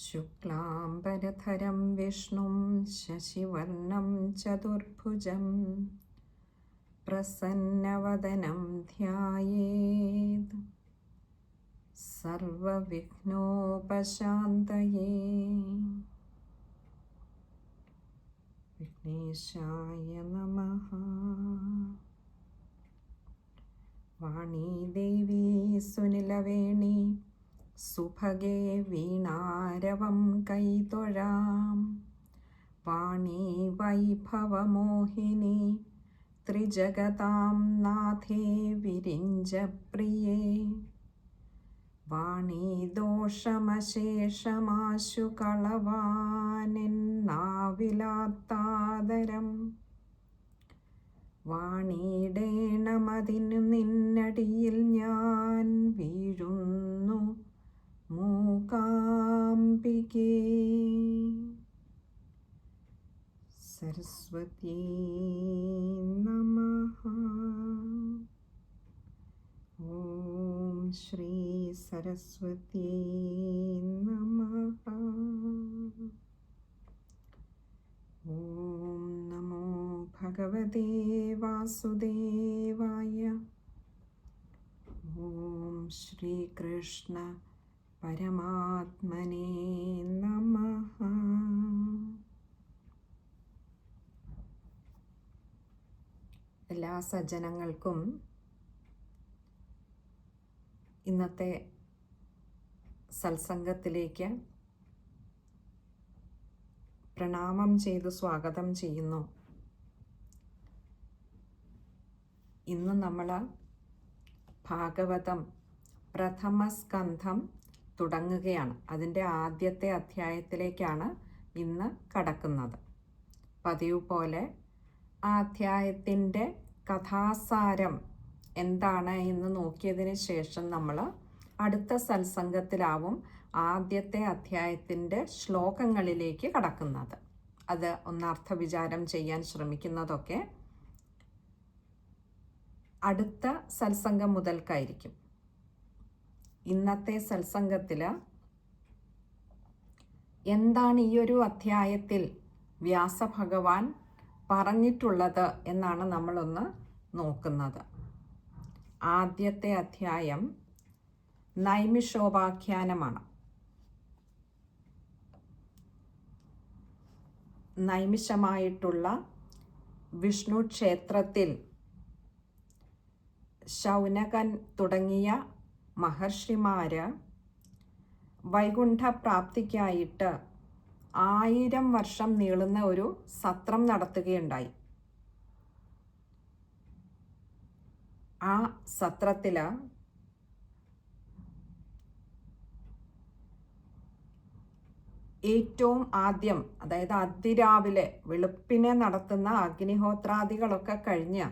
ശുക്ലാംബരധരം വിഷ്ണും ശശിവർണം ചതുർഭുജം പ്രസന്നവദനം ധ്യായേത് സർവവിഘ്നോപശാന്തയേ വിഘ്നേശായ നമ വാണീദേവി സുനിലവേണി സുഭഗേ വീണാരവം കൈതൊഴാം. വാണീ വൈഭവമോഹിനി ത്രിജഗതാം നാഥേ വിരിഞ്ചപ്രിയേ. വാണീ ദോഷമശേഷമാശു കളവാനെന്നാവിലാത്താദരം. നിന്നടിയിൽ ഞാൻ വീഴുന്നു. മൂകാംബികേ. സരസ്വതി നമ. ഓം ശ്രീ സരസ്വതി നമ. ഓം നമോ ഭഗവതേ വാസുദേവായ. ഓം ശ്രീകൃഷ്ണ പരമാത്മനേ നമ. എല്ലാ സജ്ജനങ്ങൾക്കും ഇന്നത്തെ സത്സംഗത്തിലേക്ക് പ്രണാമം ചെയ്ത് സ്വാഗതം ചെയ്യുന്നു. ഇന്ന് നമ്മൾ ഭാഗവതം പ്രഥമസ്കന്ധം തുടങ്ങുകയാണ്. അതിന്റെ ആദ്യത്തെ അധ്യായത്തിലേക്കാണ് ഇന്ന് കടക്കുന്നത്. പതിവ് പോലെ ആ അധ്യായത്തിന്റെ കഥാസാരം എന്താണ് എന്ന് നോക്കിയതിന് ശേഷം നമ്മൾ അടുത്ത സത്സംഗത്തിലാവും ആദ്യത്തെ അധ്യായത്തിന്റെ ശ്ലോകങ്ങളിലേക്ക് കടക്കുന്നത്. അത് ഒന്ന് അർത്ഥവിചാരം ചെയ്യാൻ ശ്രമിക്കുന്നതൊക്കെ അടുത്ത സത്സംഗം മുതൽക്കായിരിക്കും. ഇന്നത്തെ സത്സംഗത്തിൽ എന്താണ് ഈ ഒരു അധ്യായത്തിൽ വ്യാസഭഗവാൻ പറഞ്ഞിട്ടുള്ളത് എന്നാണ് നമ്മളൊന്ന് നോക്കുന്നത്. ആദ്യത്തെ അധ്യായം നൈമിഷോപാഖ്യാനമാണ്. നൈമിഷമായിട്ടുള്ള വിഷ്ണു ക്ഷേത്രത്തിൽ ശൗനകൻ തുടങ്ങിയ മഹർഷിമാര് വൈകുണ്ഠപ്രാപ്തിക്കായിട്ട് ആയിരം വർഷം നീളുന്ന ഒരു സത്രം നടത്തുകയുണ്ടായി. ആ സത്രത്തിൽ ഏറ്റവും ആദ്യം അതായത് അതിരാവിലെ വെളുപ്പിനെ നടത്തുന്ന അഗ്നിഹോത്രാദികളൊക്കെ കഴിഞ്ഞ്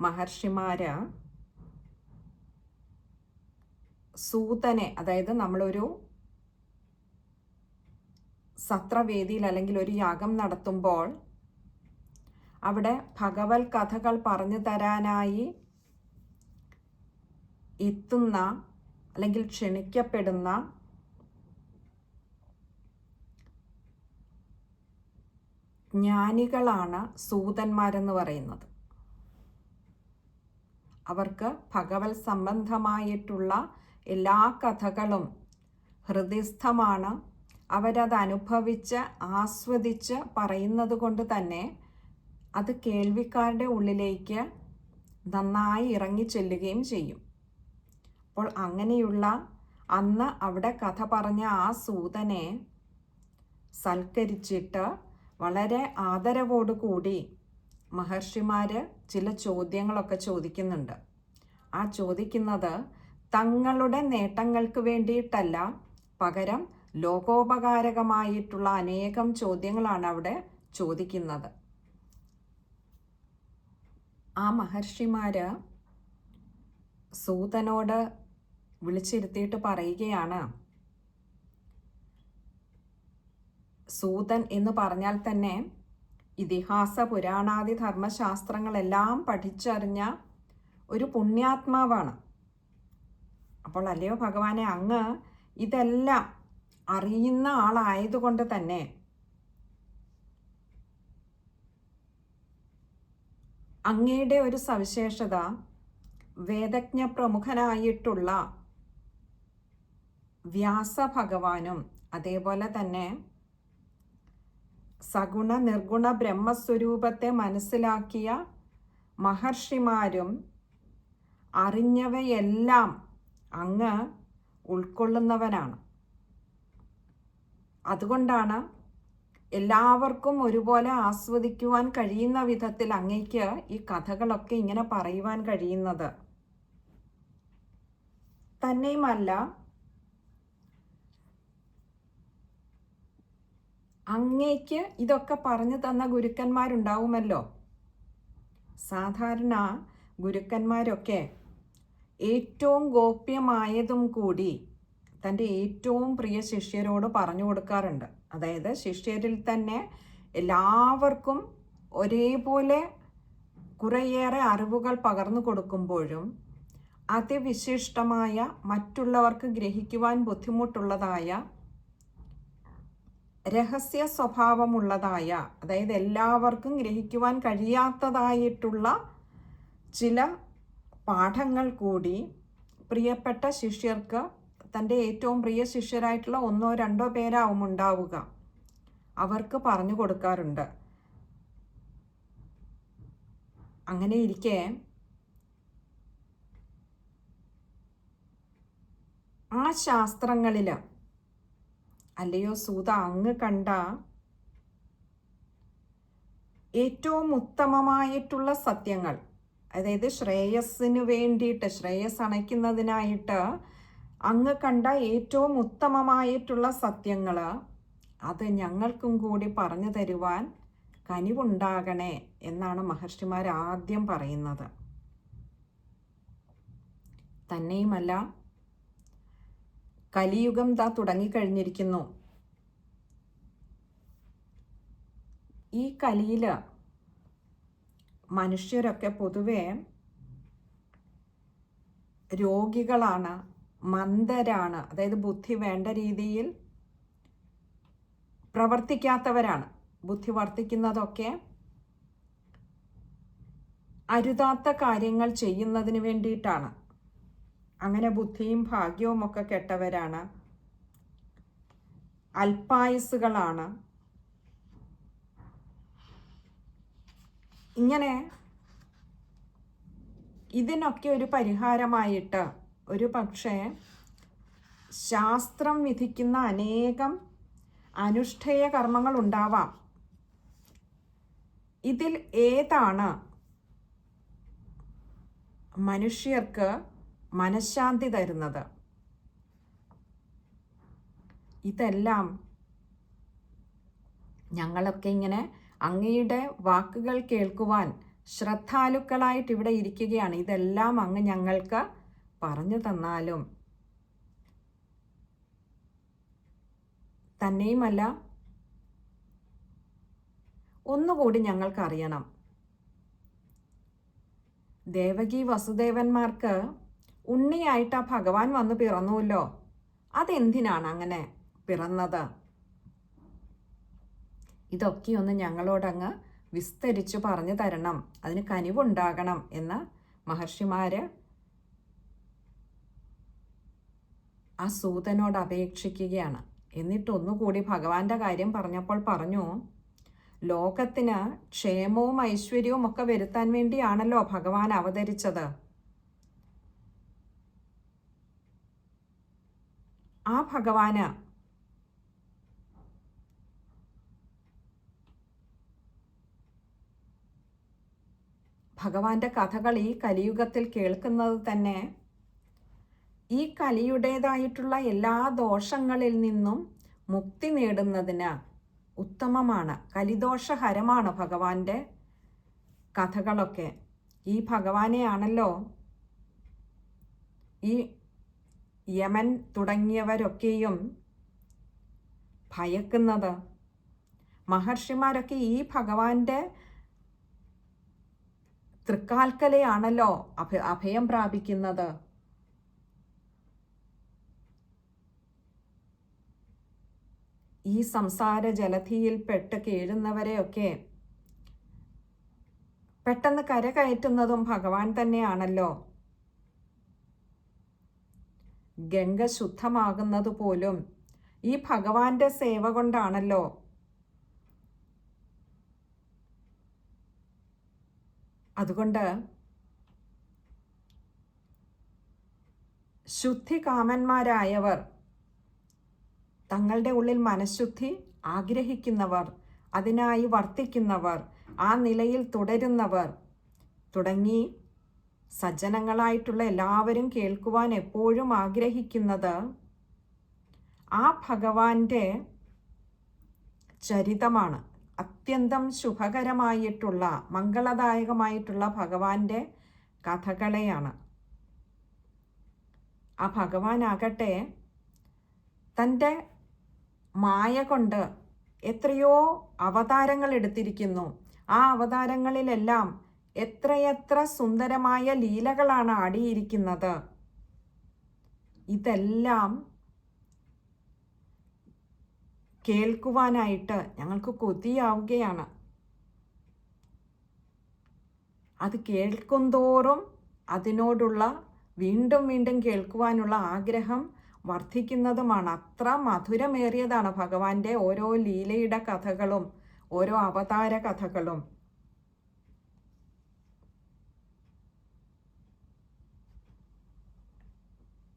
മഹർഷിമാര് സൂതനെ അതായത് നമ്മളൊരു സത്രവേദിയിൽ അല്ലെങ്കിൽ ഒരു യാഗം നടത്തുമ്പോൾ അവിടെ ഭഗവത് കഥകൾ പറഞ്ഞു തരാനായി എത്തുന്ന അല്ലെങ്കിൽ ക്ഷണിക്കപ്പെടുന്ന ജ്ഞാനികളാണ് സൂതന്മാരെന്ന് പറയുന്നത്. അവർക്ക് ഭഗവത് സംബന്ധമായിട്ടുള്ള എല്ലാ കഥകളും ഹൃദയസ്ഥമാണ്. അവരത് അനുഭവിച്ച് ആസ്വദിച്ച് പറയുന്നത് കൊണ്ട് തന്നെ അത് കേൾവിക്കാരുടെ ഉള്ളിലേക്ക് നന്നായി ഇറങ്ങി ചെല്ലുകയും ചെയ്യും. അപ്പോൾ അങ്ങനെയുള്ള അന്ന് അവിടെ കഥ പറഞ്ഞ ആ സൂതനെ സൽക്കരിച്ചിട്ട് വളരെ ആദരവോടുകൂടി മഹർഷിമാർ ചില ചോദ്യങ്ങളൊക്കെ ചോദിക്കുന്നുണ്ട്. ആ ചോദിക്കുന്നത് തങ്ങളുടെ നേട്ടങ്ങൾക്ക് വേണ്ടിയിട്ടല്ല. പകരം ലോകോപകാരകമായിട്ടുള്ള അനേകം ചോദ്യങ്ങളാണ് അവിടെ ചോദിക്കുന്നത്. ആ മഹർഷിമാര് സൂതനോട് വിളിച്ചിരുത്തിയിട്ട് പറയുകയാണ് സൂതൻ എന്ന് പറഞ്ഞാൽ തന്നെ ഇതിഹാസ പുരാണാദി ധർമ്മശാസ്ത്രങ്ങളെല്ലാം പഠിച്ചറിഞ്ഞ ഒരു പുണ്യാത്മാവാണ്. അപ്പോൾ അല്ലയോ ഭഗവാനെ അങ്ങ് ഇതെല്ലാം അറിയുന്ന ആളായതുകൊണ്ട് തന്നെ അങ്ങയുടെ ഒരു സവിശേഷത വേദജ്ഞ പ്രമുഖനായിട്ടുള്ള വ്യാസ ഭഗവാനും അതേപോലെ തന്നെ സഗുണ നിർഗുണ ബ്രഹ്മസ്വരൂപത്തെ മനസ്സിലാക്കിയ മഹർഷിമാരും അറിഞ്ഞവയെല്ലാം അങ്ങ് ഉൾക്കൊള്ളുന്നവനാണ്. അതുകൊണ്ടാണ് എല്ലാവർക്കും ഒരുപോലെ ആസ്വദിക്കുവാൻ കഴിയുന്ന വിധത്തിൽ അങ്ങയ്ക്ക് ഈ കഥകളൊക്കെ ഇങ്ങനെ പറയുവാൻ കഴിയുന്നത്. തന്നെയുമല്ല അങ്ങേക്ക് ഇതൊക്കെ പറഞ്ഞു തന്ന ഗുരുക്കന്മാരുണ്ടാവുമല്ലോ. സാധാരണ ഗുരുക്കന്മാരൊക്കെ ഏറ്റവും ഗോപ്യമായതും കൂടി തന്റെ ഏറ്റവും പ്രിയ ശിഷ്യരോട് പറഞ്ഞു കൊടുക്കാറുണ്ട്. അതായത് ശിഷ്യരിൽ തന്നെ എല്ലാവർക്കും ഒരേപോലെ കുറേയേറെ അറിവുകൾ പകർന്നു കൊടുക്കുമ്പോഴും അതിവിശിഷ്ടമായ മറ്റുള്ളവർക്ക് ഗ്രഹിക്കുവാൻ ബുദ്ധിമുട്ടുള്ളതായ രഹസ്യ സ്വഭാവമുള്ളതായ അതായത് എല്ലാവർക്കും ഗ്രഹിക്കുവാൻ കഴിയാത്തതായിട്ടുള്ള ചില പാഠങ്ങൾ കൂടി പ്രിയപ്പെട്ട ശിഷ്യർക്ക് തന്റെ ഏറ്റവും പ്രിയ ശിഷ്യരായിട്ടുള്ള ഒന്നോ രണ്ടോ പേരാവും ഉണ്ടാവുക. അവർക്ക് പറഞ്ഞു കൊടുക്കാറുണ്ട്. അങ്ങനെ ഇരിക്കെ ആ ശാസ്ത്രങ്ങളിൽ അല്ലയോ സൂത അങ്ങ് കണ്ട ഏറ്റവും ഉത്തമമായിട്ടുള്ള സത്യങ്ങൾ അതായത് ശ്രേയസ്സിന് വേണ്ടിയിട്ട് ശ്രേയസ് അണയ്ക്കുന്നതിനായിട്ട് അങ്ങ് കണ്ട ഏറ്റവും ഉത്തമമായിട്ടുള്ള സത്യങ്ങൾ അത് ഞങ്ങൾക്കും കൂടി പറഞ്ഞു തരുവാൻ കനിവുണ്ടാകണേ എന്നാണ് മഹർഷിമാർ ആദ്യം പറയുന്നത്. തന്നെയുമല്ല കലിയുഗം ദാ തുടങ്ങിക്കഴിഞ്ഞിരിക്കുന്നു. ഈ കലിയിൽ മനുഷ്യരൊക്കെ പൊതുവെ രോഗികളാണ് മന്ദരാണ് അതായത് ബുദ്ധി വേണ്ട രീതിയിൽ പ്രവർത്തിക്കാത്തവരാണ്. ബുദ്ധി വർത്തിക്കുന്നതൊക്കെ അരുതാത്ത കാര്യങ്ങൾ ചെയ്യുന്നതിന് വേണ്ടിയിട്ടാണ്. അങ്ങനെ ബുദ്ധിയും ഭാഗ്യവും ഒക്കെ കെട്ടവരാണ്. അല്പായുസുകളാണ് ഇങ്ങനെ ഇതിനൊക്കെ ഒരു പരിഹാരമായിട്ട് ഒരു പക്ഷേ ശാസ്ത്രം വിധിക്കുന്ന അനേകം അനുഷ്ഠേയ കർമ്മങ്ങൾ ഉണ്ടാവാം. ഇതിൽ ഏതാണ്? മനുഷ്യർക്ക് മനഃശാന്തി തരുന്നത്. ഇതെല്ലാം ഞങ്ങളൊക്കെ ഇങ്ങനെ അങ്ങയുടെ വാക്കുകൾ കേൾക്കുവാൻ ശ്രദ്ധാലുക്കളായിട്ട് ഇവിടെ ഇരിക്കുകയാണ്. ഇതെല്ലാം അങ്ങ് ഞങ്ങൾക്ക് പറഞ്ഞു തന്നാലും തന്നെയുമല്ല ഒന്നുകൂടി ഞങ്ങൾക്കറിയണം. ദേവകി വസുദേവന്മാർക്ക് ഉണ്ണിയായിട്ട് ഭഗവാൻ വന്ന് പിറന്നുവല്ലോ. അതെന്തിനാണ് അങ്ങനെ പിറന്നത്? ഇതൊക്കെ ഒന്ന് ഞങ്ങളോടങ്ങ് വിസ്തരിച്ചു പറഞ്ഞു തരണം. അതിന് കനിവുണ്ടാകണം എന്ന് മഹർഷിമാര് ആ സൂതനോട് അപേക്ഷിക്കുകയാണ്. എന്നിട്ട് ഒന്നുകൂടി ഭഗവാന്റെ കാര്യം പറഞ്ഞപ്പോൾ പറഞ്ഞു ലോകത്തിന് ക്ഷേമവും ഐശ്വര്യവും ഒക്കെ വരുത്താൻ വേണ്ടിയാണല്ലോ ഭഗവാൻ അവതരിച്ചത്. ആ ഭഗവാന് ഭഗവാന്റെ കഥകൾ ഈ കലിയുഗത്തിൽ കേൾക്കുന്നത് തന്നെ ഈ കലിയുടേതായിട്ടുള്ള എല്ലാ ദോഷങ്ങളിൽ നിന്നും മുക്തി നേടുന്നതിന് ഉത്തമമാണ് കലിദോഷഹരമാണ് ഭഗവാന്റെ കഥകളൊക്കെ. ഈ ഭഗവാനെയാണല്ലോ ഈ യമൻ തുടങ്ങിയവരൊക്കെയും ഭയക്കുന്നത്. മഹർഷിമാരൊക്കെ ഈ ഭഗവാന്റെ തൃക്കാൽക്കലയാണല്ലോ അഭ അഭയം പ്രാപിക്കുന്നത്. ഈ സംസാര ജലധിയിൽ പെട്ട് കീഴുന്നവരെയൊക്കെ പെട്ടെന്ന് കരകയറ്റുന്നതും ഭഗവാൻ തന്നെയാണല്ലോ. ഗംഗ ശുദ്ധമാകുന്നത് പോലും ഈ ഭഗവാന്റെ സേവ കൊണ്ടാണല്ലോ അതുകൊണ്ട് ശുദ്ധി കാമന്മാരായവർ തങ്ങളുടെ ഉള്ളിൽ മനഃശുദ്ധി ആഗ്രഹിക്കുന്നവർ അതിനായി വർത്തിക്കുന്നവർ ആ നിലയിൽ തുടരുന്നവർ തുടങ്ങി സജ്ജനങ്ങളായിട്ടുള്ള എല്ലാവരും കേൾക്കുവാൻ എപ്പോഴും ആഗ്രഹിക്കുന്നത് ആ ഭഗവാന്റെ ചരിതമാണ്. അത്യന്തം ശുഭകരമായിട്ടുള്ള മംഗളദായകമായിട്ടുള്ള ഭഗവാന്റെ കഥകളെയാണ്. ആ ഭഗവാനാകട്ടെ തന്റെ മായ കൊണ്ട് എത്രയോ അവതാരങ്ങൾ എടുത്തിരിക്കുന്നു. ആ അവതാരങ്ങളിലെല്ലാം എത്രയെത്ര സുന്ദരമായ ലീലകളാണ് ആടിയിരിക്കുന്നത്. ഇതെല്ലാം കേൾക്കുവാനായിട്ട് ഞങ്ങൾക്ക് കൊതിയാവുകയാണ്. അത് കേൾക്കുന്തോറും അതിനോടുള്ള വീണ്ടും വീണ്ടും കേൾക്കുവാനുള്ള ആഗ്രഹം വർദ്ധിക്കുന്നതുമാണ്. അത്ര മധുരമേറിയതാണ് ഭഗവാന്റെ ഓരോ ലീലയുടെ കഥകളും ഓരോ അവതാര കഥകളും.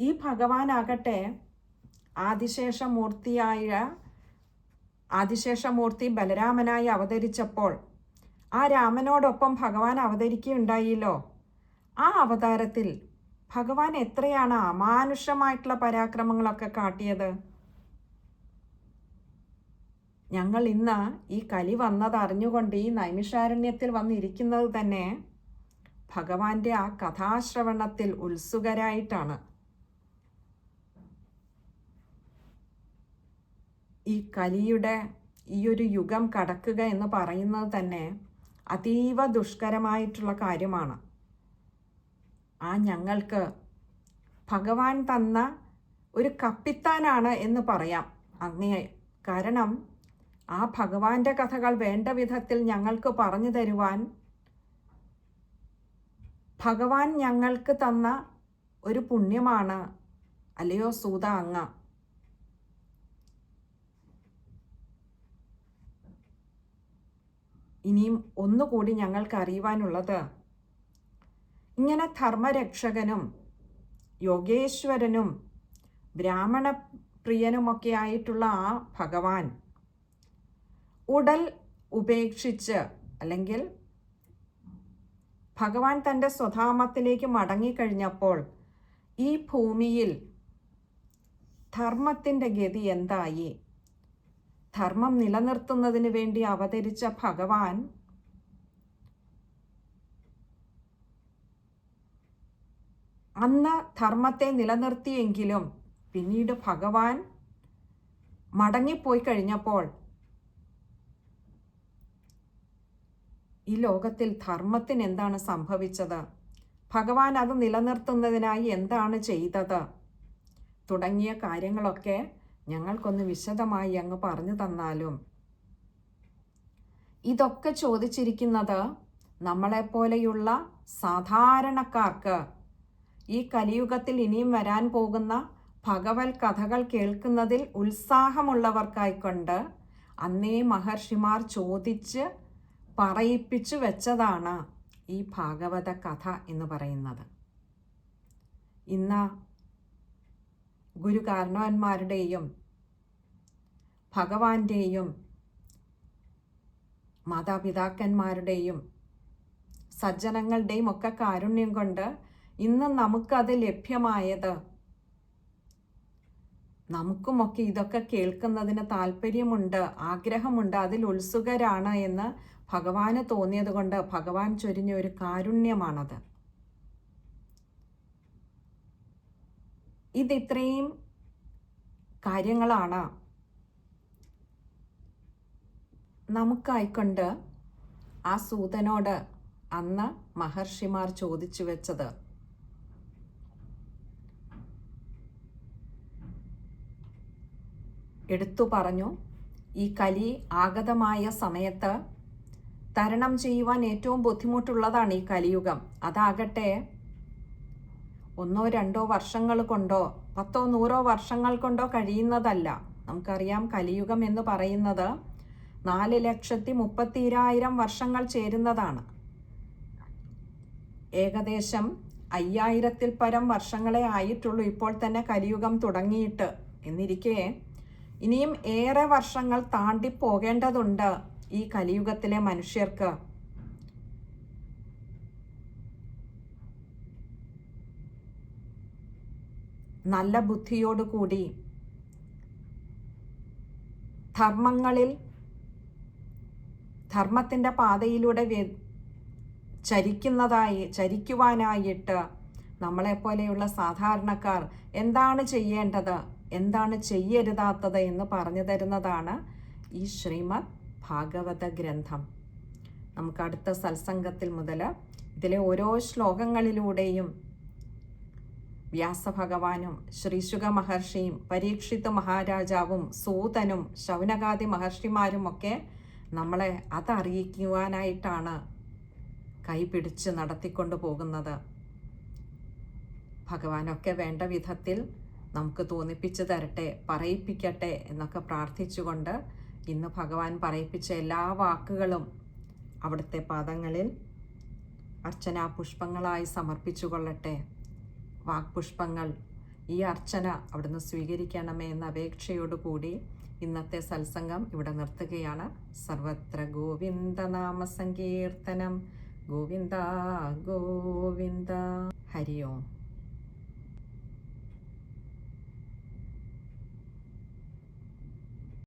ഈ ഭഗവാനാകട്ടെ ആദിശേഷമൂർത്തിയായ ആദിശേഷമൂർത്തി ബലരാമനായി അവതരിച്ചപ്പോൾ ആ രാമനോടൊപ്പം ഭഗവാൻ അവതരിക്കുകയുണ്ടായില്ലോ. ആ അവതാരത്തിൽ ഭഗവാൻ എത്രയാണ് അമാനുഷമായിട്ടുള്ള പരാക്രമങ്ങളൊക്കെ കാട്ടിയത്? ഞങ്ങൾ ഇന്ന് ഈ കലി വന്നത് അറിഞ്ഞുകൊണ്ട് ഈ നൈമിഷാരണ്യത്തിൽ വന്നിരിക്കുന്നത് തന്നെ ഭഗവാന്റെ ആ കഥാശ്രവണത്തിൽ ഉത്സുകരായിട്ടാണ്. ഈ കലിയുടെ ഈ ഒരു യുഗം കടക്കുക എന്ന് പറയുന്നത് തന്നെ അതീവ ദുഷ്കരമായിട്ടുള്ള കാര്യമാണ്. ആ ഞങ്ങൾക്ക് ഭഗവാൻ തന്ന ഒരു കപ്പിത്താനാണ് എന്ന് പറയാം. അങ്ങേ കാരണം ആ ഭഗവാന്റെ കഥകൾ വേണ്ട വിധത്തിൽ ഞങ്ങൾക്ക് പറഞ്ഞു തരുവാൻ ഭഗവാൻ ഞങ്ങൾക്ക് തന്ന ഒരു പുണ്യമാണ്. അല്ലയോ സൂത അങ്ങ. ഇനിയും ഒന്നുകൂടി ഞങ്ങൾക്ക് അറിയുവാനുള്ളത്. ഇങ്ങനെ ധർമ്മരക്ഷകനും യോഗേശ്വരനും ബ്രാഹ്മണ പ്രിയനുമൊക്കെ ആയിട്ടുള്ള ആ ഭഗവാൻ ഉടൽ ഉപേക്ഷിച്ച് അല്ലെങ്കിൽ ഭഗവാൻ തന്റെ സ്വധാമത്തിലേക്ക് മടങ്ങിക്കഴിഞ്ഞപ്പോൾ ഈ ഭൂമിയിൽ ധർമ്മത്തിന്റെ ഗതി എന്തായി? ധർമ്മം നിലനിർത്തുന്നതിന് വേണ്ടി അവതരിച്ച ഭഗവാൻ അന്ന് ധർമ്മത്തെ നിലനിർത്തിയെങ്കിലും പിന്നീട് ഭഗവാൻ മടങ്ങിപ്പോയി കഴിഞ്ഞപ്പോൾ ഈ ലോകത്തിൽ ധർമ്മത്തിന് എന്താണ് സംഭവിച്ചത്? ഭഗവാൻ അത് നിലനിർത്തുന്നതിനായി എന്താണ് ചെയ്തത്? തുടങ്ങിയ കാര്യങ്ങളൊക്കെ ഞങ്ങൾക്കൊന്ന് വിശദമായി അങ്ങ് പറഞ്ഞു തന്നാലും. ഇതൊക്കെ ചോദിച്ചിരിക്കുന്നത് നമ്മളെപ്പോലെയുള്ള സാധാരണക്കാർക്ക്. ഈ കലിയുഗത്തിൽ ഇനിയും വരാൻ പോകുന്ന ഭഗവത് കഥകൾ കേൾക്കുന്നതിൽ ഉത്സാഹമുള്ളവർക്കായിക്കൊണ്ട് അന്നേ മഹർഷിമാർ ചോദിച്ച് പറയിപ്പിച്ചു വെച്ചതാണ് ഈ ഭാഗവത കഥ എന്ന് പറയുന്നത്. ഇന്ന് ഗുരുകാരണവന്മാരുടെയും ഭഗവാന്റെയും മാതാപിതാക്കന്മാരുടെയും സജ്ജനങ്ങളുടെയും ഒക്കെ കാരുണ്യം കൊണ്ട് ഇന്ന് നമുക്കത് ലഭ്യമായത്. നമുക്കുമൊക്കെ ഇതൊക്കെ കേൾക്കുന്നതിന് താല്പര്യമുണ്ട് ആഗ്രഹമുണ്ട് അതിൽ ഉത്സുകരാണ് എന്ന് ഭഗവാന് തോന്നിയത് കൊണ്ട് ഭഗവാൻ ചൊരിഞ്ഞ ഒരു കാരുണ്യമാണത്. ഇതിത്രയും കാര്യങ്ങളാണ് നമുക്കായിക്കൊണ്ട് ആ സൂതനോട് അന്ന് മഹർഷിമാർ ചോദിച്ചു വെച്ചത്. എടുത്തു പറഞ്ഞു ഈ കലി ആഗതമായ സമയത്ത് തരണം ചെയ്യുവാൻ ഏറ്റവും ബുദ്ധിമുട്ടുള്ളതാണ് ഈ കലിയുഗം. അതാകട്ടെ ഒന്നോ രണ്ടോ വർഷങ്ങൾ കൊണ്ടോ പത്തോ നൂറോ വർഷങ്ങൾ കൊണ്ടോ കഴിയുന്നതല്ല. നമുക്കറിയാം കലിയുഗം എന്ന് പറയുന്നത് നാല് ലക്ഷത്തി മുപ്പത്തിരായിരം വർഷങ്ങൾ ചേരുന്നതാണ്. ഏകദേശം അയ്യായിരത്തിൽ പരം വർഷങ്ങളെ ആയിട്ടുള്ളൂ ഇപ്പോൾ തന്നെ കലിയുഗം തുടങ്ങിയിട്ട്. എന്നിരിക്കെ ഇനിയും ഏറെ വർഷങ്ങൾ താണ്ടി പോകേണ്ടതുണ്ട് ഈ കലിയുഗത്തിലെ മനുഷ്യർക്ക്. നല്ല ബുദ്ധിയോടുകൂടി ധർമ്മങ്ങളിൽ ധർമ്മത്തിന്റെ പാതയിലൂടെ ചരിക്കുന്നതായി ചരിക്കുവാനായിട്ട് നമ്മളെപ്പോലെയുള്ള സാധാരണക്കാർ എന്താണ് ചെയ്യേണ്ടത്? എന്താണ് ചെയ്യരുതാത്തത് എന്ന് പറഞ്ഞു തരുന്നതാണ് ഈ ശ്രീമദ് ഭാഗവത ഗ്രന്ഥം. നമുക്ക് അടുത്ത സത്സംഗത്തിൽ മുതൽ ഇതിലെ ഓരോ ശ്ലോകങ്ങളിലൂടെയും വ്യാസഭഗവാനും ശ്രീശുക മഹർഷിയും പരീക്ഷിത് മഹാരാജാവും സൂതനും ശൗനകാദി മഹർഷിമാരും ഒക്കെ നമ്മളെ അതറിയിക്കുവാനായിട്ടാണ് കൈപിടിച്ച് നടത്തിക്കൊണ്ടു പോകുന്നത്. ഭഗവാനൊക്കെ വേണ്ട വിധത്തിൽ നമുക്ക് തോന്നിപ്പിച്ചു തരട്ടെ പറയിപ്പിക്കട്ടെ എന്നൊക്കെ പ്രാർത്ഥിച്ചുകൊണ്ട് ഇന്ന് ഭഗവാൻ പറയിപ്പിച്ച എല്ലാ വാക്കുകളും അവിടുത്തെ പാദങ്ങളിൽ അർച്ചന പുഷ്പങ്ങളായി സമർപ്പിച്ചു കൊള്ളട്ടെ. വാക്പുഷ്പങ്ങൾ ഈ അർച്ചന അവിടുന്ന് സ്വീകരിക്കണമേ എന്ന അപേക്ഷയോടുകൂടി ഇന്നത്തെ സത്സംഗം ഇവിടെ നിർത്തുകയാണ്. സർവത്ര ഗോവിന്ദ നാമ സങ്കീർത്തനം ഗോവിന്ദ ഗോവിന്ദ. ഹരി ഓം.